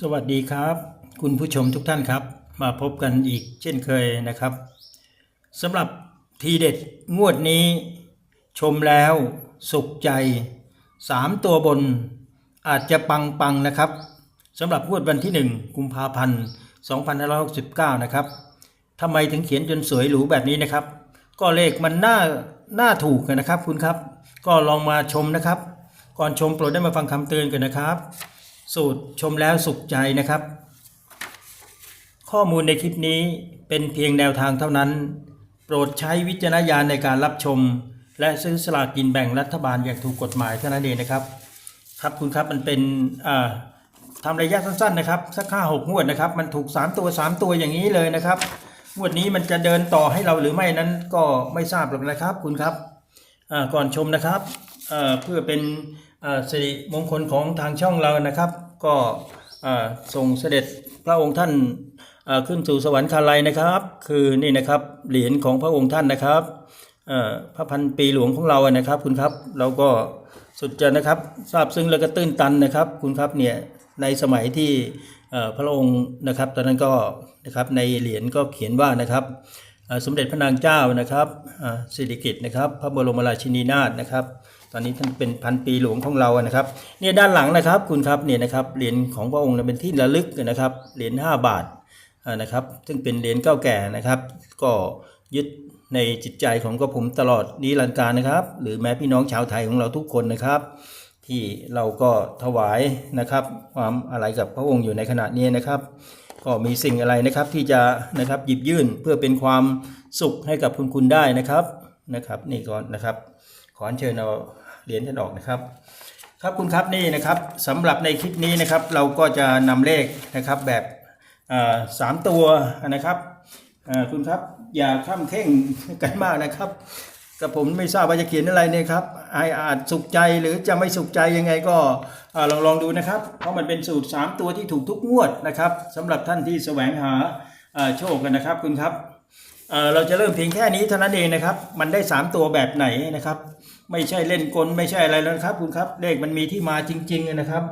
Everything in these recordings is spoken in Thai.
สวัสดีครับ คุณผู้ชมทุกท่านครับ มาพบกันอีกเช่นเคยนะครับสำหรับทีเด็ดงวดนี้ ชมแล้วสุขใจ 3 ตัวบนอาจจะปังปังๆนะครับสำหรับงวดวันที่ 1 กุมภาพันธ์ 2569 นะครับทำไมถึงเขียนจนสวยหรูแบบนี้นะครับ ก็เลขมันน่าน่าถูกนะครับคุณครับ ก็ลองมาชมนะครับ ก่อนชมโปรดได้มาฟังคำเตือนกันนะครับ สูตรชมแล้วสุขใจนะครับ ข้อมูลในคลิปนี้เป็นเพียงแนวทางเท่านั้น โปรดใช้วิจารณญาณในการรับชม และซื้อสลากกินแบ่งรัฐบาลอย่างถูกกฎหมายเท่านั้นเองนะครับ ครับคุณครับมันเป็นอ่าทำระยะสั้นๆนะครับสักห้าหกงวดนะครับ มันถูก 3 ตัว 3 ตัวอย่างนี้เลยนะครับงวดนี้มันจะเดินต่อให้เราหรือไม่นั้นก็ไม่ทราบหรอกนะครับคุณครับก่อนชมนะครับเพื่อเป็น สิริมงคลของทางช่องเรานะครับ ก็ส่งเสด็จพระองค์ท่านขึ้นสู่สวรรคาลัยนะครับ คือนี่นะครับเหรียญของพระองค์ท่านนะครับพระพันปีหลวงของเรานะครับ คุณครับเราก็สุดจะนะครับทราบซึ้งแล้วก็ตื้นตันนะครับ คุณครับเนี่ยในสมัยที่พระองค์นะครับ ตอนนั้นก็นะครับในเหรียญก็เขียนว่านะครับสมเด็จพระนางเจ้านะครับสิริกิติ์นะครับ พระบรมราชินีนาถนะครับ อนนี้ท่านเป็นพันปีหลวงของเรานะครับเนี่ยด้านหลังนะครับคุณครับเนี่ยนะครับเหรียญของพระองค์เป็นที่ระลึกนะครับเหรียญ5บาทนะครับ ซึ่งเป็นเหรียญเก่าแก่นะครับ ก็ยึดในจิตใจของกระผมตลอดนิรันดร์การนะครับ หรือแม้พี่น้องชาวไทยของเราทุกคนนะครับ ที่เราก็ถวายนะครับ ความอะไรกับพระองค์อยู่ในขณะนี้นะครับ ก็มีสิ่งอะไรนะครับที่จะนะครับหยิบยื่นเพื่อเป็นความสุขให้กับคุณคุณได้นะครับนะครับ นี่ก่อนนะครับ ขอเชิญเอา เหรียญท่านออกนะครับ ครับคุณครับนี่นะครับสำหรับในคลิปนี้นะครับ เราก็จะนำเลขนะครับแบบสามตัวนะครับคุณครับอย่าข้ามเข่งกันมากนะครับกับผมไม่ทราบว่าจะเขียนอะไรเนี่ยครับไออาจสุขใจหรือจะไม่สุขใจยังไงก็ลองลองดูนะครับ เพราะมันเป็นสูตร 3 ตัวที่ถูกทุกงวดนะครับสำหรับท่านที่แสวงหาโชคกันนะครับคุณครับ เราจะเริ่มเพียงแค่นี้เท่านั้นเองนะครับ มันได้ 3 ตัวแบบไหนนะครับ ไม่ใช่เล่นกลไม่ใช่อะไรแล้วครับคุณครับเลขมันมีที่มาจริงๆนะครับ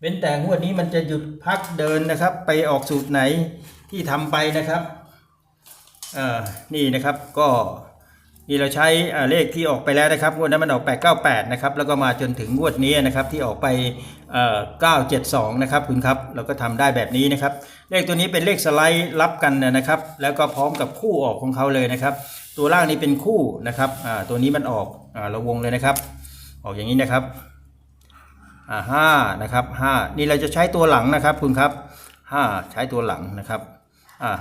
เว้นแต่งวดนี้มันจะหยุดพักเดินนะครับ ไปออกสูตรไหนที่ทำไปนะครับนี่นะครับก็ นี่เราใช้เลขที่ออกไปแล้วนะครับงวดนั้นมันออก 898 นะครับ แล้วก็มาจนถึงงวดนี้นะครับที่ออกไปเอ่อ972 นะครับคุณครับ เราก็ทำได้แบบนี้นะครับ เลขตัวนี้เป็นเลขสไลด์รับกันนะครับ แล้วก็พร้อมกับคู่ออกของเขาเลยนะครับ ตัวล่างนี้เป็นคู่นะครับตัวนี้มันออกเราวงเลยนะครับ ออกอย่างนี้นะครับห้านะครับห้านี่เราจะใช้ตัวหลังนะครับคุณครับห้าใช้ตัวหลังนะครับ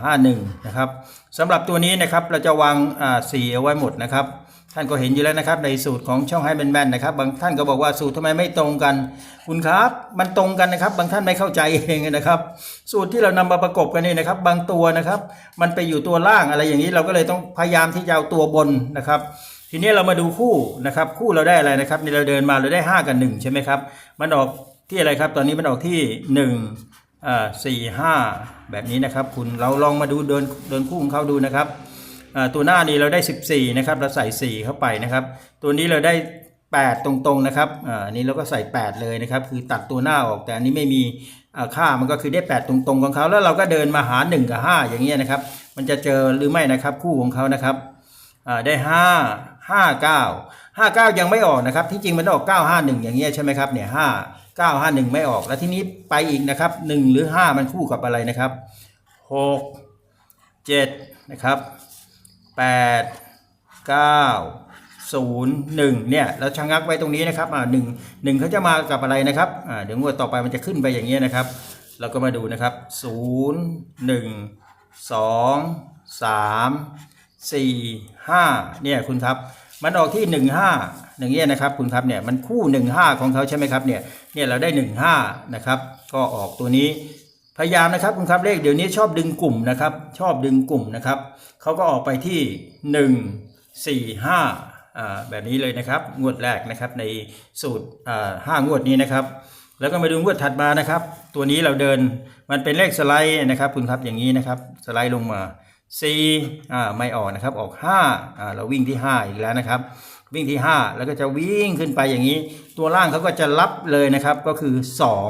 ห้าหนึ่งนะครับสำหรับตัวนี้นะครับเราจะวางอ่าสี่เอาไว้หมดนะครับ ท่านก็เห็นอยู่แล้วนะครับ ในสูตรของช่องให้แมนๆนะครับ บางท่านก็บอกว่าสูตรทำไมไม่ตรงกัน คุณครับ มันตรงกันนะครับ บางท่านไม่เข้าใจเองนะครับ สูตรที่เรานำมาประกบกันนี่นะครับ บางตัวนะครับ มันไปอยู่ตัวล่างอะไรอย่างนี้เราก็เลยต้องพยายามที่จะเอาตัวบนนะครับทีนี้เรามาดูคู่นะครับ คู่เราได้อะไรนะครับนี่เราเดินมาเราได้ 5 กับ 1 ใช่ไหมครับ มันออกที่อะไรครับ ตอนนี้มันออกที่1อ่า สี่ห้าแบบนี้นะครับ คุณเราลองมาดูเดินเดินคู่ของเขาดูนะครับตัวหน้านี้เราได้ 14นะครับเราใส่ 4 เข้าไปนะครับ ตัวนี้เราได้ 8 ตรงๆนะครับอ่าอันนี้เราก็ใส่ 8 เลยนะครับ คือตัดตัวหน้าออกแต่อันนี้ไม่มีอ่าค่ามันก็คือได้ 8 ตรงๆของเขาแล้วเราก็เดินมาหา 1 กับ 5 อย่างเงี้ยนะครับ มันจะเจอหรือไม่นะครับคู่ของเขานะครับอ่าได้ 5 5 9 5 9 ยังไม่ออกนะครับที่จริงมันออก 9 5 1 อย่างเงี้ยใช่ไหมครับเนี่ย5 9 5 1ไม่ออก แล้วทีนี้ไปอีกนะครับ1หรือ5มันคู่กับอะไรนะครับ6 7นะครับแปดเก้าศูนย์หนึ่งเนี่ยเราชะงักไว้ตรงนี้นะครับอ่าหนึ่งหนึ่งเขาจะมากับอะไรนะครับอ่าเดี๋ยวงวดต่อไปมันจะขึ้นไปอย่างเงี้ยนะครับ เราก็มาดูนะครับศูนย์หนึ่งสองสามสี่ห้าเนี่ยคุณครับ มันออกที่หนึ่งห้าอย่างเงี้ยนะครับคุณครับเนี่ยมันคู่หนึ่งห้าของเขาใช่ไหมครับเนี่ยเนี่ยเราได้หนึ่งห้านะครับก็ออกตัวนี้พยายามนะครับคุณครับเลขเดี๋ยวนี้ชอบดึงกลุ่มนะครับ ชอบดึงกลุ่มนะครับเขาก็ออกไปที่หนึ่งสี่ห้าอ่าแบบนี้เลยนะครับงวดแรกนะครับในสูตรอ่าห้างวดนี้นะครับ แล้วก็มาดูงวดถัดมานะครับ ตัวนี้เราเดินมันเป็นเลขสไลด์นะครับคุณครับอย่างนี้นะครับสไลด์ลงมา C อ่าไม่ออกนะครับออก5อ่าเราวิ่งที่ 5 อีกแล้วนะครับ วิ่งที่ 5 แล้วก็จะวิ่งขึ้นไปอย่างนี้ ตัวล่างเขาก็จะรับเลยนะครับก็คือ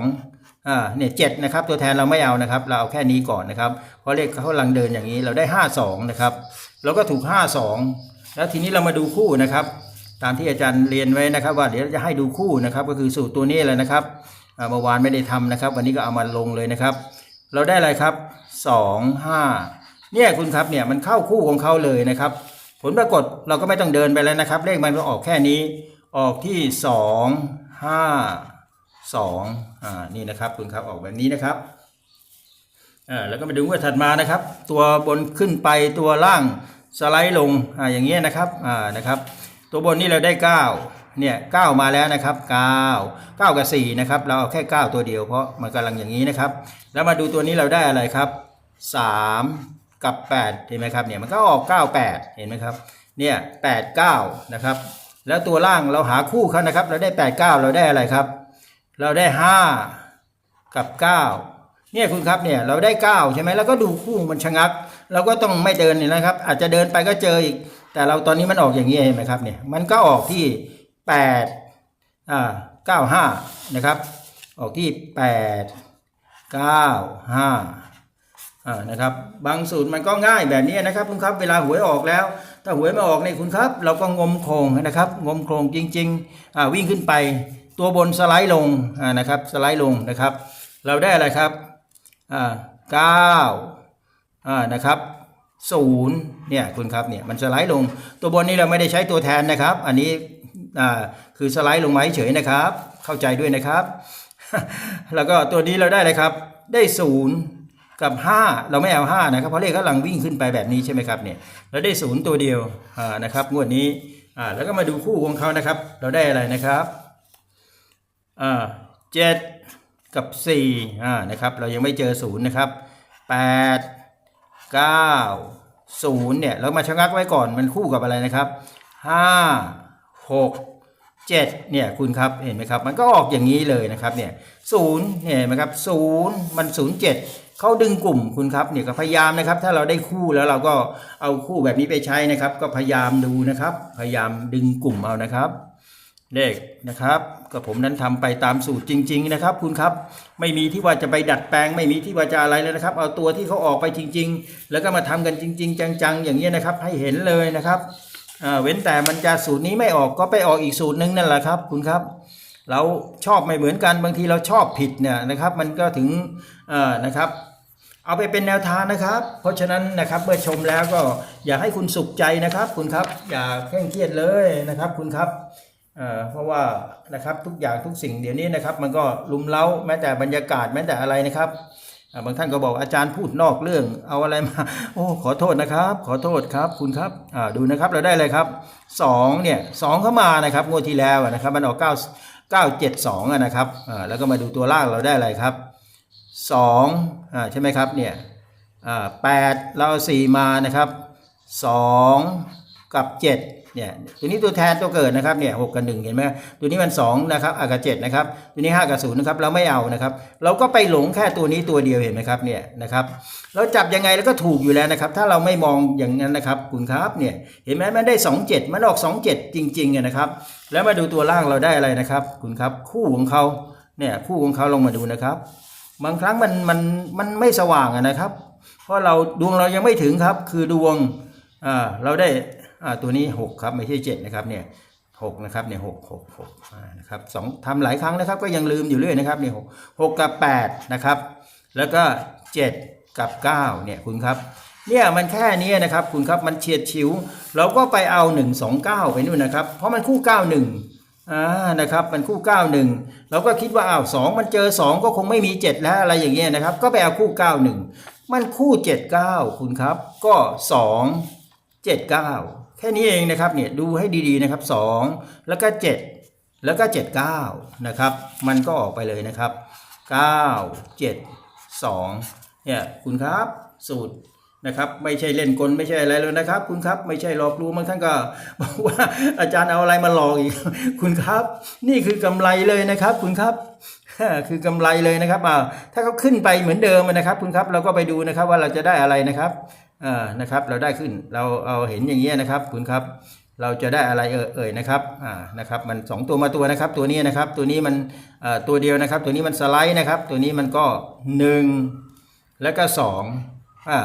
2อ่าเนี่ยเนะครับตัวแทนเราไม่เอานะครับ เราเอาแค่นี้ก่อนนะครับเพราะเลขเขาลังเดินอย่างนี้เราได้ห้าสองนะครับเราก็ถูกห้าสองแล้วทีนี้เรามาดูคู่นะครับ ตามที่อาจารย์เรียนไว้นะครับ ว่าเดี๋ยวจะให้ดูคู่นะครับก็คือสูตรตัวนี้แหละนะครับเมื่อวานไม่ได้ทำนะครับ วันนี้ก็เอามาลงเลยนะครับ เราได้อะไรครับสองห้า เนี่ยคุณครับเนี่ยมันเข้าคู่ของเขาเลยนะครับ ผลปรากฏเราก็ไม่ต้องเดินไปแล้วนะครับ เลขมันก็ออกแค่นี้ ออกที่สองห้าสองอ่านี่นะครับคุณครับออกแบบนี้นะครับอ่าแล้วก็มาดูงวดถัดมานะครับ ตัวบนขึ้นไปตัวล่างสไลด์ลงอ่าอย่างเงี้ยนะครับอ่านะครับ ตัวบนนี่เราได้ 9 เนี่ย9มาแล้วนะครับ 9 9 กับ4นะครับเราเอาแค่ 9 ตัวเดียวเพราะมันกำลังอย่างนี้นะครับ แล้วมาดูตัวนี้เราได้อะไรครับ 3 กับ 8 เห็นไหมครับเนี่ยมันก็ออก 9 8 เห็นไหมครับเนี่ย8 9 นะครับ แล้วตัวล่างเราหาคู่เขานะครับ เราได้ 8 9 เราได้อะไรครับ เราได้ 5 กับ 9 เนี่ยคุณครับเนี่ยเราได้ 9 ใช่ไหมแล้วก็ดูคู่มันชะงัก เราก็ต้องไม่เดินเนี่ยนะครับ อาจจะเดินไปก็เจออีก แต่เราตอนนี้มันออกอย่างนี้เห็นไหมครับเนี่ยมันก็ออกที่ 8 อ่า 95 นะครับ ออกที่ 8 9 5อ่า นะครับบางสูตรมันก็ง่ายแบบนี้นะครับคุณครับเวลาหวยออกแล้ว ถ้าหวยไม่ออกในคุณครับ เราก็งมโครงนะครับ งมโครงจริงๆวิ่งขึ้นไป ตัวบนสไลด์ลงนะครับสไลด์ลงนะครับ เราได้อะไรครับเก้านะครับศูนย์เนี่ยคุณครับเนี่ยมันสไลด์ลง ตัวบนนี้เราไม่ได้ใช้ตัวแทนนะครับ อันนี้คือสไลด์ลงมาเฉยนะครับ เข้าใจด้วยนะครับ แล้วก็ตัวนี้เราได้อะไรครับ ได้ศูนย์ กับ 5 เราไม่เอา5นะครับเพราะเลขกำลังวิ่งขึ้นไปแบบนี้ใช่ไหมครับเนี่ยเราได้ศูนย์ตัวเดียวนะครับงวดนี้แล้วก็มาดูคู่ของเขานะครับ เราได้อะไรนะครับเจ็ดกับ4อ่านะครับเรายังไม่เจอศูนย์นะครับ8 9 0เนี่ยเรามาชะงักไว้ก่อนมันคู่กับอะไรนะครับ 5 6เจ็ดเนี่ยคุณครับเห็นไหมครับมันก็ออกอย่างนี้เลยนะครับเนี่ยศูนย์เนี่ยเห็นไหมครับศูนย์มันศูนย์ เขาดึงกลุ่มคุณครับเนี่ยก็พยายามนะครับ ถ้าเราได้คู่แล้วเราก็เอาคู่แบบนี้ไปใช้นะครับ ก็พยายามดูนะครับ พยายามดึงกลุ่มเอานะครับเลขนะครับก็ผมนั้นทำไปตามสูตรจริง ๆ นะครับ คุณครับไม่มีที่ว่าจะไปดัดแปลง ไม่มีที่ว่าจะอะไรเลยนะครับ เอาตัวที่เขาออกไปจริง ๆ แล้วก็มาทำกันจริง ๆ จังๆ อย่างนี้นะครับ ให้เห็นเลยนะครับเว้นแต่มันจะสูตรนี้ไม่ออกก็ไปออกอีกสูตรหนึ่งนั่นแหละครับ คุณครับ เราชอบไม่เหมือนกันบางทีเราชอบผิดเนี่ยนะครับ มันก็ถึงนะครับ เอาไปเป็นแนวทางนะครับ เพราะฉะนั้นนะครับเมื่อชมแล้วก็อยากให้คุณสุขใจนะครับ คุณครับอย่าเคร่งเครียดเลยนะครับ คุณครับเเพราะว่านะครับทุกอย่างทุกสิ่งเดี๋ยวนี้นะครับ มันก็ลุมเล้าแม้แต่บรรยากาศแม้แต่อะไรนะครับบางท่านก็บอกอาจารย์พูดนอกเรื่องเอาอะไรมา โอ้ขอโทษนะครับ ขอโทษครับคุณครับดูนะครับเราได้เลยครับสองเนี่ยสองเข้ามานะครับงวดที่แล้วนะครับมันออกเก้าเก้าเจ็ดสองนะครับแล้วก็มาดูตัวล่างเราได้อะไรครับ สองอ่าใช่ไหมครับเนี่ยอ่าแปดเราสี่มานะครับสองกับเจ็ดเนี่ยตัวนี้ตัวแทนตัวเกิดนะครับเนี่ยหกกับหนึ่งเห็นไหมตัวนี้มันสองนะครับอ่ากับเจ็ดนะครับตัวนี้ห้ากับศูนย์นะครับเราไม่เอานะครับ เราก็ไปหลงแค่ตัวนี้ตัวเดียวเห็นไหมครับเนี่ยนะครับเราจับยังไงแล้วก็ถูกอยู่แล้วนะครับ ถ้าเราไม่มองอย่างนั้นนะครับคุณครับเนี่ยเห็นไหมมันได้ 2 7 มันออก 2 7 จริงๆนะครับ แล้วมาดูตัวล่างเราได้อะไรนะครับ คุณครับคู่ของเขาเนี่ยคู่ของเขาลงมาดูนะครับ บางครั้งมันมันมันไม่สว่างะนะครับ เพราะเราดวงเรายังไม่ถึงครับ คือดวงอ่าเราได้อ่าตัวนี้ 6 ครับไม่ใช่7นะครับเนี่ยหกนะครับเนี่ยหกหกหกนะครับสองทำหลายครั้งนะครับ ก็ยังลืมอยู่เรื่อยนะครับเนี่ยหกหกกับแปดนะครับ แล้วก็เจ็ดกับเก้าเนี่ยคุณครับเนี่ยมันแค่นี้นะครับคุณครับมันเฉียดฉิว เราก็ไปเอาหนึ่งสองเก้าไปนู่นนะครับ เพราะมันคู่เก้าหนึ่ง อ่านะครับมันคู่เก้าหนึ่งเราก็คิดว่าอ้าวสองมันเจอสองก็คงไม่มีเจ็ดแล้วอะไรอย่างเงี้ยนะครับ ก็ไปเอาคู่เก้าหนึ่งมันคู่เจ็ดเก้าคุณครับ ก็สองเจ็ดเก้าแค่นี้เองนะครับเนี่ยดูให้ดีๆนะครับ 2 แล้วก็ 7 แล้วก็ 79 นะครับ มันก็ออกไปเลยนะครับ 9 7 2เนี่ยคุณครับสูตร นะครับไม่ใช่เล่นกลไม่ใช่อะไรเลยนะครับ คุณครับไม่ใช่หลอกลวงบางท่านก็บอกว่าอาจารย์เอาอะไรมาหลอกอีก คุณครับ นี่คือกำไรเลยนะครับ คุณครับคือกำไรเลยนะครับอ่าถ้าเขาขึ้นไปเหมือนเดิมนะครับ คุณครับเราก็ไปดูนะครับว่าเราจะได้อะไรนะครับอ่านะครับ เราได้ขึ้นเราเอาเห็นอย่างเงี้ยนะครับ คุณครับ เราจะได้อะไรเอ่ยนะครับอ่านะครับมันสองตัวมาตัวนะครับ ตัวนี้นะครับ ตัวนี้มันอ่อตัวเดียวนะครับ ตัวนี้มันสไลด์นะครับ ตัวนี้มันก็หนึ่งแล้วก็สองอ่า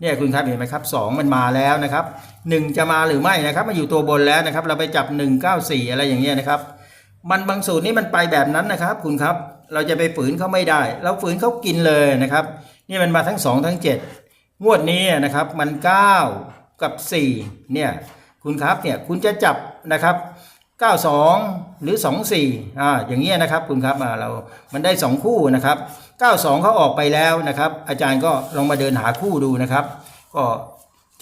เนี่ยคุณครับเห็นไหมครับสองมันมาแล้วนะครับหนึ่งจะมาหรือไม่นะครับมาอยู่ตัวบนแล้วนะครับ เราไปจับหนึ่งเก้าสี่อะไรอย่างเงี้ยนะครับ มันบางสูตรนี่มันไปแบบนั้นนะครับ คุณครับเราจะไปฝืนเขาไม่ได้ เราฝืนเขากินเลยนะครับ นี่มันมาทั้ง 2 ทั้ง 7 งวดนี้นะครับมัน 9 กับ 4 เนี่ยคุณครับเนี่ยคุณจะจับนะครับ 92 หรือ 24อ่าอย่างเงี้ยนะครับ คุณครับอ่าเรา มันได้ 2 คู่นะครับ 92เขาออกไปแล้วนะครับ อาจารย์ก็ลองมาเดินหาคู่ดูนะครับ ก็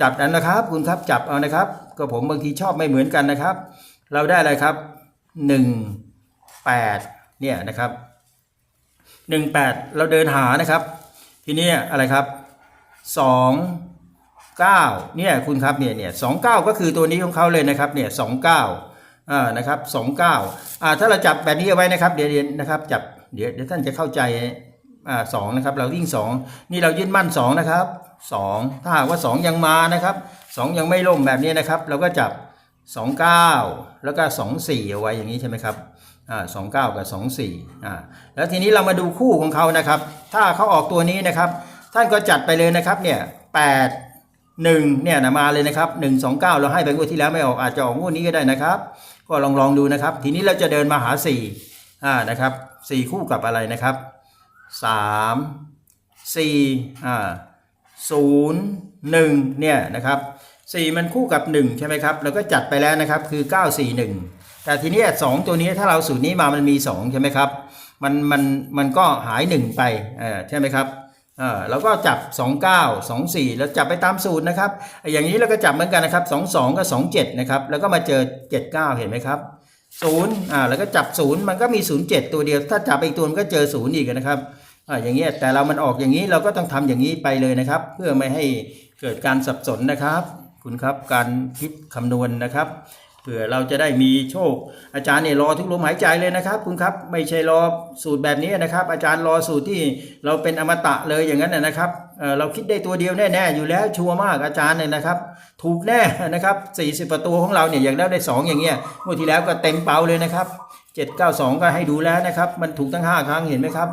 จับนั้นนะครับ คุณครับจับเอานะครับ ก็ผมบางทีชอบไม่เหมือนกันนะครับ เราได้อะไรครับ 1 8เนี่ยนะครับ 18 เราเดินหานะครับ ทีนี้อะไรครับ 2 9เนี่ยคุณครับเนี่ยเนี่ย29ก็คือตัวนี้ของเขาเลยนะครับเนี่ย29อ่านะครับ29อ่าถ้าเราจับแบบนี้เอาไว้นะครับเดี๋ยวเรียวนะครับจับเดี๋ยวเดี๋ยวท่านจะเข้าใจ สองนะครับเราวิ่ง2นี่เรายึดมั่น2นะครับ2ถ้าหากว่า2ยังมานะครับ2ยังไม่ล่มแบบนี้นะครับ เราก็จับ29แล้วก็24เอาไว้อย่างนี้ใช่ไหมครับอ่า29กับ24อ่าแล้วทีนี้เรามาดูคู่ของเขานะครับ ถ้าเขาออกตัวนี้นะครับ ท่านก็จัดไปเลยนะครับเนี่ย8 1เนี่ยนะมาเลยนะครับ1 2 9เก้าเราให้ไปงวดที่แล้วไม่ออกอาจจะออกงวดนี้ก็ได้นะครับ ก็ลองลองดูนะครับ ทีนี้เราจะเดินมาหา4อ่านะครับ4คู่กับอะไรนะครับ 3 4อ่าศูนย์หนึ่งเนี่ยนะครับสี่มันคู่กับ1ใช่ไหมครับแล้วก็จัดไปแล้วนะครับคือ941แต่ทีนี้สองตัวนี้ถ้าเราสูตรนี้มามันมี2ใช่ไหมครับมันมันมันก็หาย1ไปเออใช่ไหมครับเออเราก็จับ 29 24 แล้วจับไปตามสูตรนะครับ อย่างนี้เราก็จับเหมือนกันนะครับ 22 กับ 27 นะครับ แล้วก็มาเจอ 79 เห็นไหมครับ ศูนย์อ่าแล้วก็จับศูนย์มันก็มีศูนย์เจ็ดตัวเดียว ถ้าจับอีกตัวมันก็เจอศูนย์อีกนะครับอ่าอย่างเงี้ยแต่เรามันออกอย่างนี้เราก็ต้องทำอย่างนี้ไปเลยนะครับ เพื่อไม่ให้เกิดการสับสนนะครับ คุณครับการคิดคำนวณนะครับ ผื่อเราจะได้มีโชค อาจารย์เนี่ยรอทุกลมหายใจเลยนะครับคุณครับไม่ใช่รอสูตรแบบนี้นะครับ อาจารย์รอสูตรที่เราเป็นอมตะเลยอย่างนั้นนะครับเเราคิดได้ตัวเดียวแน่ๆอยู่แล้วชัวร์มากอาจารย์เนี่ยนะครับ ถูกแน่นะครับ40 ประตูของเราเนี่ยอย่างแล้วได้ 2 อย่างเงี้ยงวดที่แล้วก็เต็มเปาเลยนะครับ 792 ก็ให้ดูแล้วนะครับ มันถูกทั้ง 5 ครั้งเห็นไหมครับ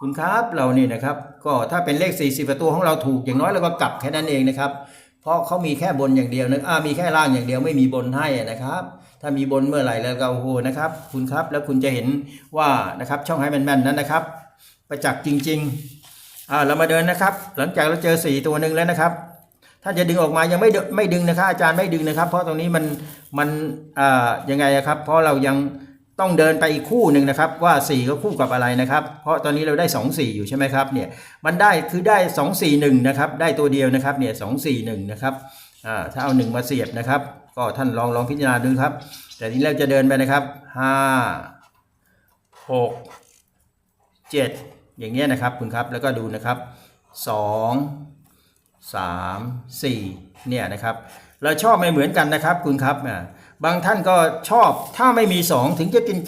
คุณครับเรานี่นะครับ ก็ถ้าเป็นเลข 40 ประตูของเราถูกอย่างน้อยเราก็กลับแค่นั้นเองนะครับ เพราะเขามีแค่บนอย่างเดียวนะอ่ามีแค่ล่างอย่างเดียวไม่มีบนให้นะครับ ถ้ามีบนเมื่อไหร่แล้วก็โอ้โหนะครับ คุณครับแล้วคุณจะเห็นว่านะครับช่องให้แม่นๆนั้นนะครับ ประจักษ์จริง ๆอ่าเรามาเดินนะครับ หลังจากเราเจอ 4 ตัวหนึ่งแล้วนะครับถ้าจะดึงออกมายังไม่ดไม่ดึงนะครับอาจารย์ไม่ดึงนะครับ เพราะตรงนี้มันมันอ่ายังไงครับ เพราะเรายัง ต้องเดินไปอีกคู่หนึ่งนะครับว่า 4 ก็คู่กับอะไรนะครับ เพราะตอนนี้เราได้ 2 4 อยู่ใช่ไหมครับเนี่ยมันได้คือได้ 2 4 1นะครับได้ตัวเดียวนะครับเนี่ย2 4 1นะครับอ่าถ้าเอา 1 มาเสียบนะครับ ก็ท่านลองลองพิจารณาดูครับ แต่ทีนี้เราจะเดินไปนะครับ 5 6 7 อย่างเงี้ยนะครับคุณครับแล้วก็ดูนะครับ2สามสี่เนี่ยนะครับเราชอบไม่เหมือนกันนะครับคุณครับอ่า บางท่านก็ชอบถ้าไม่มี 2 ถึงจะเป็น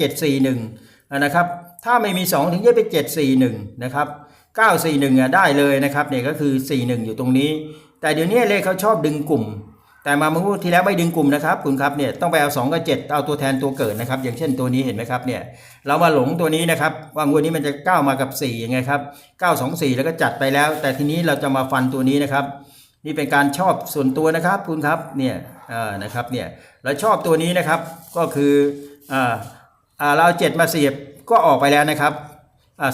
741นะครับถ้าไม่มี 2 ถึงจะเป็น 741นะครับ941อะได้เลยนะครับเนี่ยก็คือ 41 อยู่ตรงนี้ แต่เดี๋ยวนี้เลขเขาชอบดึงกลุ่ม แต่มาเมื่อที่แล้วไม่ดึงกลุ่มนะครับคุณครับเนี่ยต้องไปเอา2กับ7เอาตัวแทนตัวเกิดนะครับ อย่างเช่นตัวนี้เห็นไหมครับเนี่ยเรามาหลงตัวนี้นะครับว่างวดนี้มันจะก้ามากับ4ยังไงครับ9 2 4 แล้วก็จัดไปแล้ว แต่ทีนี้เราจะมาฟันตัวนี้นะครับ นี่เป็นการชอบส่วนตัวนะครับคุณครับเนี่ยนะครับเนี่ยเราชอบตัวนี้นะครับก็คือเราเจ็ดมาเสียบก็ออกไปแล้วนะครับ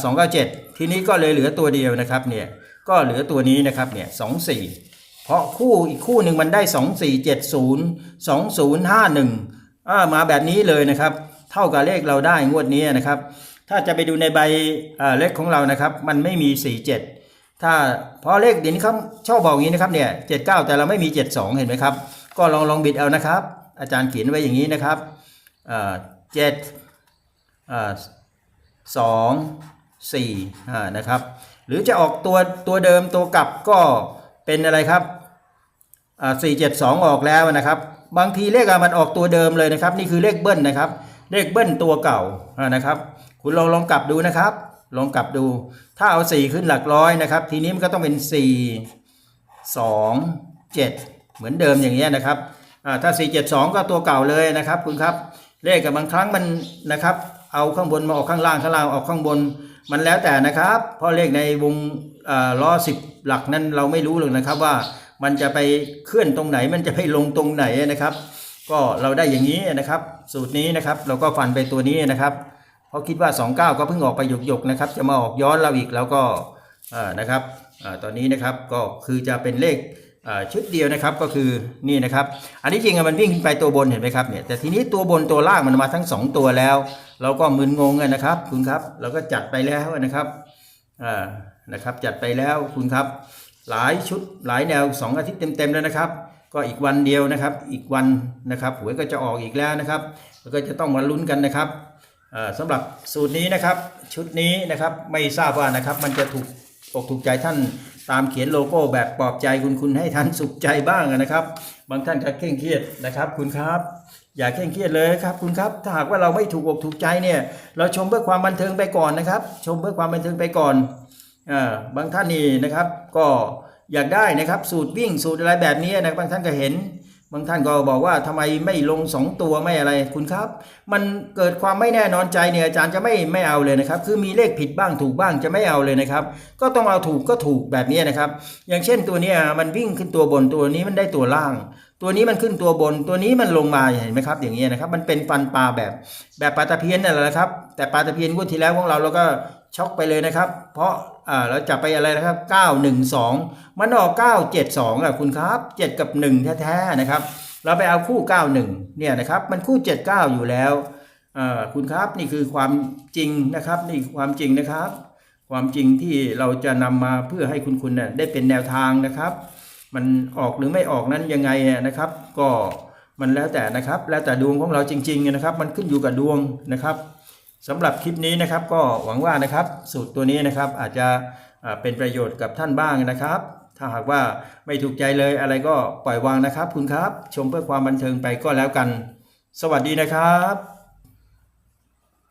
สองเก้าเจ็ดทีนี้ก็เลยเหลือตัวเดียวนะครับเนี่ยก็เหลือตัวนี้นะครับเนี่ยสองสี่เพราะคู่อีกคู่หนึ่งมันได้สองสี่เจ็ดศูนย์สองศูนย์ห้าหนึ่งมาแบบนี้เลยนะครับ เท่ากับเลขเราได้งวดนี้นะครับ ถ้าจะไปดูในใบเลขของเรานะครับ มันไม่มีสี่เจ็ด ถ้าเพราะเลขเดี๋ยวนี้เขาชอบบอกอย่างนี้นะครับเนี่ยเจ็ดเก้าแต่เราไม่มีเจ็ดสองเห็นไหมครับ ก็ลองลองบิดเอานะครับ อาจารย์เขียนไว้อย่างนี้นะครับเจ็ดสองสี่นะครับ หรือจะออกตัวตัวเดิมตัวกลับก็เป็นอะไรครับสี่เจ็ดสองออกแล้วนะครับ บางทีเลขมันออกตัวเดิมเลยนะครับ นี่คือเลขเบิ้ลนะครับ เลขเบิ้ลตัวเก่านะครับ คุณลองลองกลับดูนะครับ ลองกลับดู ถ้าเอา 4 ขึ้นหลักร้อยนะครับ ทีนี้มันก็ต้องเป็น 4 2 7 เหมือนเดิมอย่างเงี้ยนะครับถ้า 472 ก็ตัวเก่าเลยนะครับ คุณครับ เลขกับบางครั้งมันนะครับ เอาข้างบนมาออกข้างล่างข้างล่างออกข้างบน มันแล้วแต่นะครับ เพราะเลขในวงล้อสิบหลักนั้นเราไม่รู้หรอกนะครับว่ามันจะไปเคลื่อนตรงไหน มันจะไปลงตรงไหนนะครับ ก็เราได้อย่างนี้นะครับ สูตรนี้นะครับ เราก็ฟันไปตัวนี้นะครับ เพราะคิดว่า 29 ก็เพิ่งออกไปหยกๆนะครับ จะมาออกย้อนเราอีกแล้วก็นะครับอตอนนี้นะครับก็คือจะเป็นเลขชุดเดียวนะครับก็คือนี่นะครับ อันนี้จริงมันวิ่งขึ้นไปตัวบนเห็นไหมครับเนี่ยแต่ทีนี้ตัวบนตัวล่างมันมาทั้ง 2 ตัวแล้ว เราก็มึนงงนะครับ คุณครับเราก็จัดไปแล้วนะครับนะครับจัดไปแล้วคุณครับ หลายชุดหลายแนว 2 อาทิตย์เต็มๆแล้วนะครับ ก็อีกวันเดียวนะครับ อีกวันนะครับหวยก็จะออกอีกแล้วนะครับแล้วก็จะต้องมาลุ้นกันนะครับ สำหรับสูตรนี้นะครับชุดนี้นะครับไม่ทราบว่านะครับมันจะถูกอกถูกใจท่านตามเขียนโลโก้แบบปลอบใจคุณคุณให้ท่านสุขใจบ้างนะครับ บางท่านก็เคร่งเครียดนะครับ คุณครับ อย่าเคร่งเครียดเลยครับคุณครับถ้าหากว่าเราไม่ถูกอกถูกใจเนี่ย เราชมเพื่อความบันเทิงไปก่อนนะครับ ชมเพื่อความบันเทิงไปก่อนอบางท่านนี่นะครับ ก็อยากได้นะครับ สูตรวิ่งสูตรอะไรแบบนี้นะบางท่านก็เห็น บางท่านก็บอกว่าทำไมไม่ลงสองตัวไม่อะไรคุณครับ มันเกิดความไม่แน่นอนใจเนี่ยอาจารย์จะไม่ไม่เอาเลยนะครับ คือมีเลขผิดบ้างถูกบ้างจะไม่เอาเลยนะครับ ก็ต้องเอาถูกก็ถูกแบบนี้นะครับ อย่างเช่นตัวนี้มันวิ่งขึ้นตัวบนตัวนี้มันได้ตัวล่าง ตัวนี้มันขึ้นตัวบนตัวนี้มันลงมาเห็นไหมครับ อย่างนี้นะครับ มันเป็นฟันปลาแบบแบบปลาตะเพียนนั่นแหละครับ แต่ปลาตะเพียนงวดที่แล้วของเราเราก็ช็อกไปเลยนะครับ เพราะ อ่าเราจับไปอะไรนะครับ 912 มันออก 972อะคุณครับ 7 กับ 1 แท้ๆนะครับ เราไปเอาคู่ 91 เนี่ยนะครับ มันคู่ 79 อยู่แล้วอ่าคุณครับนี่คือความจริงนะครับ นี่ความจริงนะครับ ความจริงที่เราจะนำมาเพื่อให้คุณคุณน่ะได้เป็นแนวทางนะครับ มันออกหรือไม่ออกนั้นยังไงนะครับ ก็มันแล้วแต่นะครับ แล้วแต่ดวงของเราจริงๆนะครับ มันขึ้นอยู่กับดวงนะครับ สำหรับคลิปนี้นะครับก็หวังว่านะครับสูตรตัวนี้นะครับอาจจะเป็นประโยชน์กับท่านบ้างนะครับ ถ้าหากว่าไม่ถูกใจเลยอะไรก็ปล่อยวางนะครับ คุณครับ ชมเพื่อความบันเทิงไปก็แล้วกัน สวัสดีนะครับ